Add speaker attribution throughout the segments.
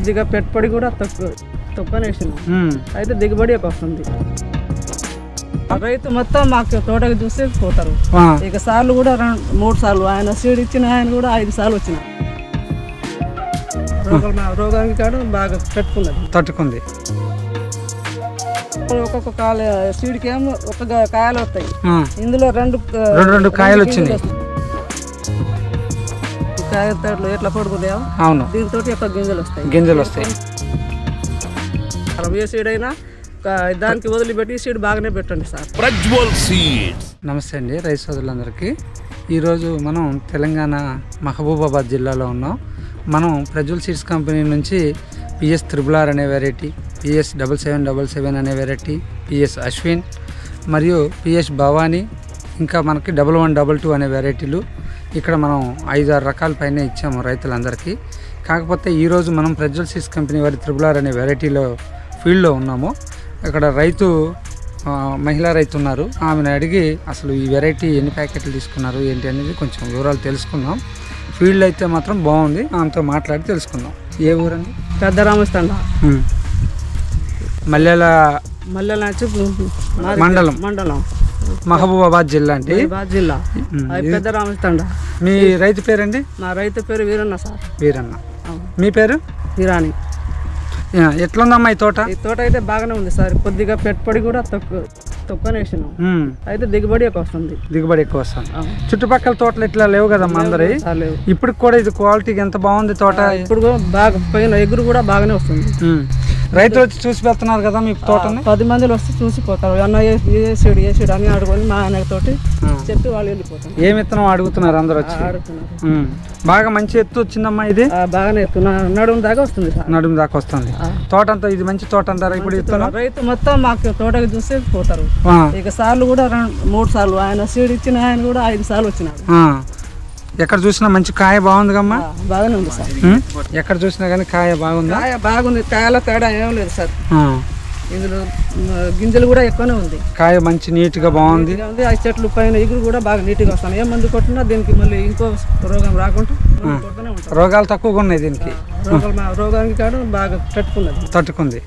Speaker 1: కొద్దిగా పెట్టుబడి కూడా తక్కువ తక్కువనే వేసినాం
Speaker 2: ఉమ్.
Speaker 1: అయితే దిగుబడి ఎక్కువ వస్తుంది. రైతు మొత్తం మాకు తోటకి చూసి పోతారు. ఇక సార్లు కూడా రెండు మూడు సార్లు ఆయన సీడ్ ఇచ్చిన ఆయన కూడా ఐదు సార్లు వచ్చిన. రోగం రోగానికి కాడు బాగా పెట్టుకున్నది.
Speaker 2: తట్టుకుంది.
Speaker 1: ఒక్కొక్క కాయ సీడ్కి ఏమో ఒక కాయలు వస్తాయి. ఇందులో రెండు
Speaker 2: రెండు కాయలు వచ్చినాయి.
Speaker 1: తోటలు ఎట్లా పడుకుందాయో
Speaker 2: అవును.
Speaker 1: దీంతో ఒక గింజలు వస్తాయి.
Speaker 2: గింజలు వస్తాయి.
Speaker 1: మనం ఏ సీడ్ అయినా ఒక దానికి వదిలిపెట్టి ఈ సీడ్ బాగానే పెట్టండి సార్.
Speaker 3: ప్రజ్వల్ సీడ్స్.
Speaker 2: నమస్తే అండి రైతు సోదరులందరికీ. ఈరోజు మనం తెలంగాణ మహబూబాబాద్ జిల్లాలో ఉన్నాం. మనం ప్రజ్వల్ సీడ్స్ కంపెనీ నుంచి పిఎస్ త్రిబుల్ ఆర్ అనే variety PS double seven double seven అనే వెరైటీ పిఎస్ అశ్విన్ మరియు పిఎస్ భవానీ ఇంకా మనకి డబల్ వన్ డబల్ టూ అనే వెరైటీలు ఇక్కడ మనం ఐదు ఆరు రకాల పైన ఇచ్చాము రైతులందరికీ. కాకపోతే ఈరోజు మనం ప్రజ్వల్ సీడ్స్ కంపెనీ వారి త్రిబుల్ ఆర్ అనే వెరైటీలో ఫీల్డ్లో ఉన్నాము. ఇక్కడ రైతు మహిళా రైతు ఉన్నారు. ఆమెను అడిగి అసలు ఈ వెరైటీ ఎన్ని ప్యాకెట్లు తీసుకున్నారు ఏంటి అనేది కొంచెం వివరాలు తెలుసుకుందాం. ఫీల్డ్ అయితే మాత్రం బాగుంది. ఆమెతో మాట్లాడి తెలుసుకుందాం. ఏ ఊరండి?
Speaker 1: పెద్ద
Speaker 2: ఉమ్. మల్లెల
Speaker 1: మల్లె నాచి
Speaker 2: మండలం.
Speaker 1: మండలం.
Speaker 2: మహబూబాబాద్ జిల్లా అండి.
Speaker 1: జిల్లా. పెద్ద రామస్తండ
Speaker 2: మీ రైతు పేరండి?
Speaker 1: నా రైతు పేరు వీరన్న సార్.
Speaker 2: వీరన్న. మీ పేరు?
Speaker 1: వీరాని
Speaker 2: ఆ, ఎట్లుందమ్మా ఈ తోట?
Speaker 1: ఈ తోట అయితే బాగానే ఉంది సార్. కొద్దిగా పెట్టుబడి కూడా తక్కువ వేసినాం. అయితే దిగుబడి ఎక్కువ వస్తుంది.
Speaker 2: దిగుబడి ఎక్కువ వస్తుంది. చుట్టుపక్కల తోటలు ఇట్లా లేవు కదమ్మా అందరి. ఇప్పుడు కూడా ఇది క్వాలిటీ ఎంత బాగుంది తోట?
Speaker 1: ఇప్పుడు కూడా బాగా పైన ఎగురు కూడా బాగానే వస్తుంది.
Speaker 2: రైతులు వచ్చి చూసి వెళ్తున్నారు కదా మీ తోటని?
Speaker 1: పది మందిలో వస్తే చూసిపోతారు అన్న ఏ ఏ సీడ్ ఏ సీడ్ అని అడుగుని మా ఆయన తోటి. చెప్పి వాళ్ళు వెళ్ళిపోతారు.
Speaker 2: ఏ విత్తనం అడుగుతున్నారు అందరు వచ్చి. బాగా మంచి ఎత్తు వచ్చిందమ్మా ఇది?
Speaker 1: బాగానే ఎత్తున్నా నడుము దాకా వస్తుంది
Speaker 2: నడుము దాకా వస్తుంది. తోట అంతా ఇది మంచి తోట అంటారా ఇప్పుడు విత్తనం
Speaker 1: రైతు మొత్తం మాకు తోటకి చూసి పోతారు. ఇక సార్లు కూడా మూడు సార్లు. ఆయన సీడ్ ఇచ్చిన ఆయన కూడా ఐదు సార్లు వచ్చినాడు.
Speaker 2: ఆ. ఎక్కడ చూసినా మంచి కాయ బాగుందిగమ్మా?
Speaker 1: బాగానే ఉంది సార్.
Speaker 2: ఎక్కడ చూసినా కానీ కాయ బాగుందా?
Speaker 1: కాయ బాగుంది. కాయల తేడా ఏం లేదు సార్. ఇందులో గింజలు కూడా ఎక్కువనే ఉంది.
Speaker 2: కాయ మంచి నీట్గా బాగుంది.
Speaker 1: నీట్గా ఉంది. ఆ చెట్లు పైన ఎగురు కూడా బాగా నీట్గా వస్తాను. ఏ మందు కొట్టినా దీనికి మళ్ళీ ఇంకో రోగం రాకుండా
Speaker 2: రోగాలు తక్కువగా ఉన్నాయి దీనికి.
Speaker 1: రోగానికి కాదు బాగా పెట్టుకున్నది
Speaker 2: తట్టుకుంది.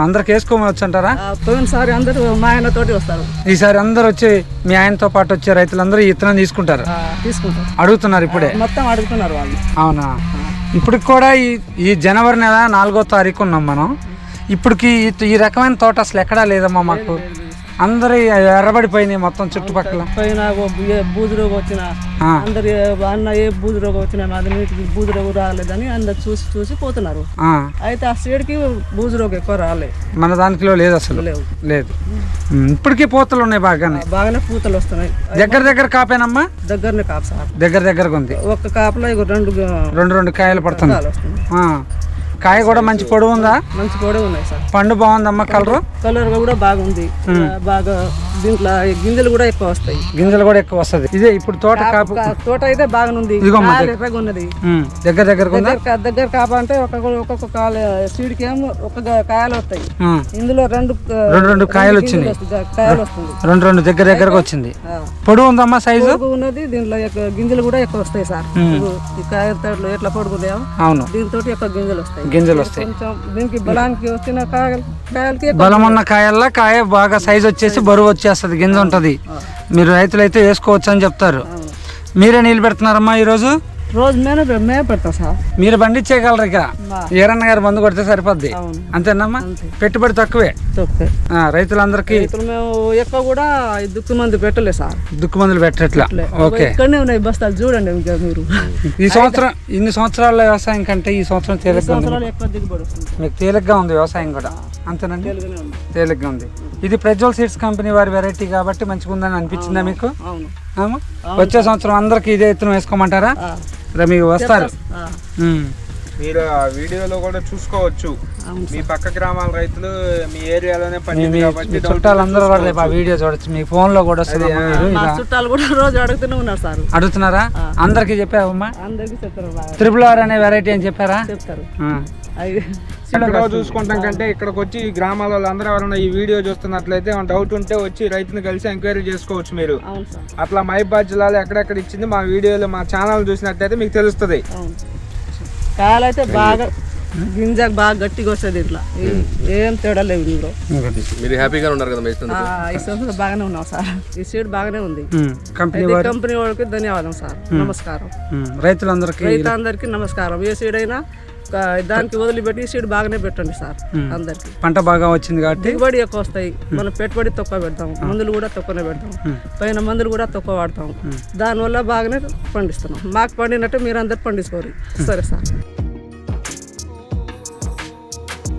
Speaker 2: అందరికి వేసుకోవచ్చు అంటారా
Speaker 1: ఆ, పోయినసారి అందరూ మా ఆయన తోటి వస్తారు.
Speaker 2: ఈసారి అందరు వచ్చి మీ ఆయనతో పాటు వచ్చే రైతులందరూ ఈ విత్తనం తీసుకుంటారు.
Speaker 1: తీసుకుంటారు.
Speaker 2: అడుగుతున్నారు ఇప్పుడే.
Speaker 1: మొత్తం అడుగుతున్నారు వాళ్ళు.
Speaker 2: అవునా? ఇప్పటికి కూడా ఈ ఈ జనవరి నెల నాలుగో తారీఖు ఉన్నాం మనం. ఇప్పటికి ఈ- ఈ రకమైన తోట అసలు ఎక్కడా లేదమ్మా మాకు. అందరు ఎర్రబడిపోయినాయి మొత్తం చుట్టుపక్కల.
Speaker 1: పైన ఏ బూజు రోగం వచ్చిన అందరు అన్న ఏ బూజు రోగం వచ్చినా మాది నీటికి బూజు రోగం రాలేదని అందరు చూసి చూసి పోతున్నారు. అయితే ఆ సీడ్కి బూజు రోగం ఎక్కువ రాలే.
Speaker 2: మన దానికిలో లేదు అసలు.
Speaker 1: లేవు
Speaker 2: లేదు. ఇప్పటికీ పూతలు ఉన్నాయి బాగానే.
Speaker 1: బాగానే పూతలు వస్తున్నాయి.
Speaker 2: దగ్గర దగ్గర కాపేనమ్మా?
Speaker 1: దగ్గరనే కాపు సార్.
Speaker 2: దగ్గర దగ్గరగా ఉంది.
Speaker 1: ఒక్క కాపులో రెండు
Speaker 2: రెండు రెండు కాయలు పడుతుంది ఆ. కాయ కూడా మంచి పొడవు ఉందా
Speaker 1: మంచి కూడా ఉన్నాయి సార్.
Speaker 2: పండు బాగుందమ్మా కలరు
Speaker 1: కలర్ కూడా బాగుంది. బాగా దీంట్లో గింజలు కూడా ఎక్కువ వస్తాయి.
Speaker 2: గింజలు కూడా ఎక్కువ వస్తుంది. ఇదే ఇప్పుడు తోట కాపు
Speaker 1: కా- తోట అయితే బాగానుంది ఎర్రగా ఉన్నది.
Speaker 2: దగ్గర
Speaker 1: దగ్గర కా- దగ్గర కాప అంటే ఒక్కొక్క కాయ సీడ్కి ఏమో ఒక కాయలు వస్తాయి. ఇందులో రెండు
Speaker 2: రెండు రెండు కాయలు
Speaker 1: వస్తుంది.
Speaker 2: రెండు రెండు దగ్గర దగ్గరగా వచ్చింది. పొడవు ఉందమ్మా సైజు
Speaker 1: ఉన్నది దీంట్లో గింజలు కూడా ఎక్కువ వస్తాయి సార్. ఈ కాయ తోటలో ఎట్లా పొడుగుతాయో
Speaker 2: అవును.
Speaker 1: దీంతో ఎక్కువ గింజలు వస్తాయి.
Speaker 2: గింజలు వస్తాయి.
Speaker 1: కొంచెం దీనికి బలానికి వచ్చిన కాయలు కాయలకి ఎక్కువ
Speaker 2: బలం ఉన్న కాయల్లా కాయ బాగా సైజు వచ్చేసి బరువు వచ్చేస్తుంది గింజ ఉంటది. మీరు రైతులైతే వేసుకోవచ్చు అని చెప్తారు. మీరే నీళ్ళు పెడుతున్నారమ్మా ఈరోజు?
Speaker 1: రోజు మేన మే పెడతాం సార్.
Speaker 2: మీరు పండించేయగలరు ఇక.
Speaker 1: మా.
Speaker 2: ఈరన్న గారు మందు కొడితే సరిపోద్ది. అంతేనమ్మా?
Speaker 1: అంతే.
Speaker 2: పెట్టుబడి తక్కువే.
Speaker 1: తొక్కే
Speaker 2: ఆ, రైతులందరికీ
Speaker 1: మేము ఎక్కువ కూడా దుక్కు మంది పెట్టలే సార్.
Speaker 2: దుక్కు మందులు పెట్టట్లా. ఓకే.
Speaker 1: ఇక్కడనే ఉన్నాయి బస్తాలు చూడండి ఇంకా మీరు.
Speaker 2: ఈ సంవత్సరం ఇన్ని సంవత్సరాల వ్యవసాయం కంటే ఈ సంవత్సరం తేలిగ్గా మీకు తేలిగ్గా ఉంది వ్యవసాయం కూడా. అంతేనండి? తేలిగ్గా ఉంది. ఇది ప్రజ్వల్ సీడ్స్ కంపెనీ వారి వెరైటీ కాబట్టి మంచిగా ఉందని అనిపించిందా మీకు?
Speaker 1: అవును?
Speaker 2: వచ్చే సంవత్సరం అందరికి ఇదే ఎత్తున వేసుకోమంటారా? మీకు వస్తారు.
Speaker 4: మీరు ఆ వీడియోలో కూడా చూసుకోవచ్చు. మీ పక్క గ్రామాల రైతులు మీ ఏరియాలోనే పండింది కాబట్టి డౌట్
Speaker 2: చుట్టాలందరూ కూడా రేపు ఆ వీడియో చూడొచ్చు. మీ ఫోన్లో కూడా వస్తుంది
Speaker 1: చుట్టాలు కూడా రోజు అడుగుతూనే ఉన్నారు సార్.
Speaker 2: అడుగుతున్నారా? అందరికి చెప్పావమ్మా?
Speaker 1: అందరికీ చెప్తారు
Speaker 2: త్రిపుల్ ఆర్ అనే వెరైటీ అని చెప్పారా?
Speaker 1: చెప్తారు.
Speaker 4: ఇక్కడ చూసుకుంటాం కంటే ఇక్కడికి వచ్చి ఈ గ్రామాల వాళ్ళందరూ ఎవరైనా ఈ వీడియో చూస్తున్నట్లయితే డౌట్ ఉంటే వచ్చి రైతుని కలిసి ఎంక్వైరీ చేసుకోవచ్చు మీరు.
Speaker 1: అవును సార్.
Speaker 4: అట్లా మహిబాద్ జిల్లాలో ఎక్కడెక్కడ ఇచ్చింది మా వీడియోలో మా ఛానల్ చూసినట్లయితే మీకు తెలుస్తుంది.
Speaker 1: అయితే బాగా గింజ బాగా గట్టిగా వస్తుంది ఇట్లా. ఏం తేడా లేవు ఇందులో.
Speaker 3: మీరు హ్యాపీగా ఉన్నారు కదా
Speaker 1: ఈ సంవత్సరం బాగానే ఉన్నాం సార్. ఈ సీడ్ బాగానే ఉంది.
Speaker 2: కంపెనీ
Speaker 1: కంపెనీ వాళ్ళకి ధన్యవాదం సార్. నమస్కారం.
Speaker 2: రైతులందరికీ
Speaker 1: రైతులందరికీ నమస్కారం. ఏ సీడ్ అయినా దానికి వదిలిపెట్టి సీడ్ బాగానే పెట్టండి సార్ అందరికి.
Speaker 2: పంట బాగా వచ్చింది కాబట్టి
Speaker 1: దిగుబడి ఎక్కువ వస్తాయి. మనం పెట్టుబడి తక్కువ పెడతాం. మందులు కూడా తక్కువనే పెడతాం. పైన మందులు కూడా తక్కువ వాడతాం. దానివల్ల బాగానే పండిస్తున్నాం. మాకు పండినట్టు మీరు అందరు పండించుకోరు. సరే సార్.